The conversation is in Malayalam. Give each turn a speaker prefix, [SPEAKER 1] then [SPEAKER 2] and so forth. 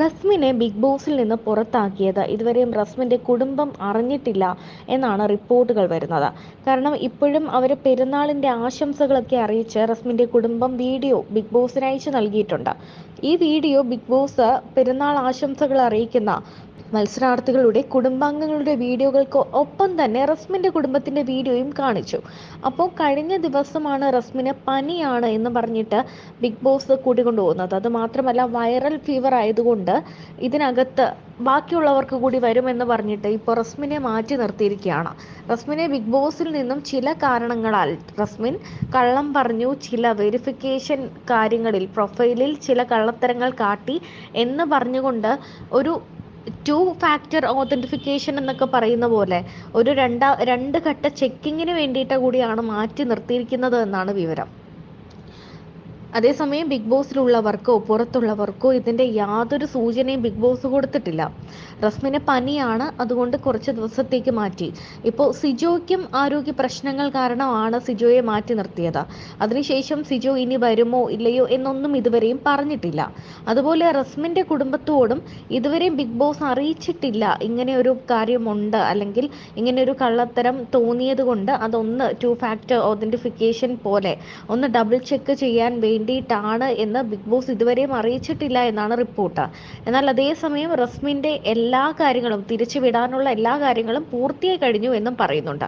[SPEAKER 1] റസ്മിനെ ബിഗ് ബോസിൽ നിന്ന് പുറത്താക്കിയത്. ഇതുവരെയും റസ്മിന്റെ കുടുംബം അറിഞ്ഞിട്ടില്ല എന്നാണ് റിപ്പോർട്ടുകൾ വരുന്നത്. കാരണം ഇപ്പോഴും അവർ പെരുന്നാളിന്റെ ആശംസകളൊക്കെ അറിയിച്ച് റസ്മിന്റെ കുടുംബം വീഡിയോ ബിഗ് ബോസിന് അയച്ചു നൽകിയിട്ടുണ്ട്. ഈ വീഡിയോ ബിഗ് ബോസ് പെരുന്നാൾ ആശംസകൾ അറിയിക്കുന്ന മത്സരാർത്ഥികളുടെ കുടുംബാംഗങ്ങളുടെ വീഡിയോകൾക്ക് ഒപ്പം തന്നെ റസ്മിന്റെ കുടുംബത്തിന്റെ വീഡിയോയും കാണിച്ചു. അപ്പോൾ കഴിഞ്ഞ ദിവസമാണ് റസ്മിന് പനിയാണ് എന്ന് പറഞ്ഞിട്ട് ബിഗ് ബോസ് കൂട്ടിക്കൊണ്ടുപോകുന്നത്. അത് മാത്രമല്ല വൈറൽ ഫീവർ ആയതുകൊണ്ട് ഇതിനകത്ത് ബാക്കിയുള്ളവർക്ക് കൂടി വരുമെന്ന് പറഞ്ഞിട്ട് ഇപ്പോൾ റസ്മിനെ മാറ്റി നിർത്തിയിരിക്കുകയാണ്. റസ്മിനെ ബിഗ് ബോസിൽ നിന്നും ചില കാരണങ്ങളാൽ റസ്മിൻ കള്ളം പറഞ്ഞു ചില വെരിഫിക്കേഷൻ കാര്യങ്ങളിൽ പ്രൊഫൈലിൽ ചില കള്ളത്തരങ്ങൾ കാട്ടി എന്ന് പറഞ്ഞുകൊണ്ട് ഒരു ടു ഫാക്ടർ ഓതന്റിഫിക്കേഷൻ എന്നൊക്കെ പറയുന്ന പോലെ ഒരു രണ്ടാ രണ്ട് ഘട്ട ചെക്കിങ്ങിന് വേണ്ടിയിട്ട് കൂടിയാണ് മാറ്റി നിർത്തിയിരിക്കുന്നത് എന്നാണ് വിവരം. അതേസമയം ബിഗ് ബോസിലുള്ളവർക്കോ പുറത്തുള്ളവർക്കോ ഇതിന്റെ യാതൊരു സൂചനയും ബിഗ് ബോസ് കൊടുത്തിട്ടില്ല. റസ്മിന് പനിയാണ് അതുകൊണ്ട് കുറച്ച് ദിവസത്തേക്ക് മാറ്റി. ഇപ്പോൾ സിജോയ്ക്കും ആരോഗ്യ പ്രശ്നങ്ങൾ കാരണമാണ് സിജോയെ മാറ്റി നിർത്തിയത്. അതിനുശേഷം സിജോ ഇനി വരുമോ ഇല്ലയോ എന്നൊന്നും ഇതുവരെയും പറഞ്ഞിട്ടില്ല. അതുപോലെ റസ്മിന്റെ കുടുംബത്തോടും ഇതുവരെയും ബിഗ് ബോസ് അറിയിച്ചിട്ടില്ല. ഇങ്ങനെ ഒരു കാര്യമുണ്ട് അല്ലെങ്കിൽ ഇങ്ങനെ ഒരു കള്ളത്തരം തോന്നിയത് കൊണ്ട് അതൊന്ന് ടു ഫാക്ടർ ഓതന്റിഫിക്കേഷൻ പോലെ ഒന്ന് ഡബിൾ ചെക്ക് ചെയ്യാൻ വേണ്ടിയിട്ടാണ് എന്ന് ബിഗ് ബോസ് ഇതുവരെയും അറിയിച്ചിട്ടില്ല എന്നാണ് റിപ്പോർട്ട്. എന്നാൽ അതേസമയം റസ്മിന്റെ എല്ലാ കാര്യങ്ങളും തിരിച്ചുവിടാനുള്ള എല്ലാ കാര്യങ്ങളും പൂർത്തിയായി കഴിഞ്ഞു എന്നും പറയുന്നുണ്ട്.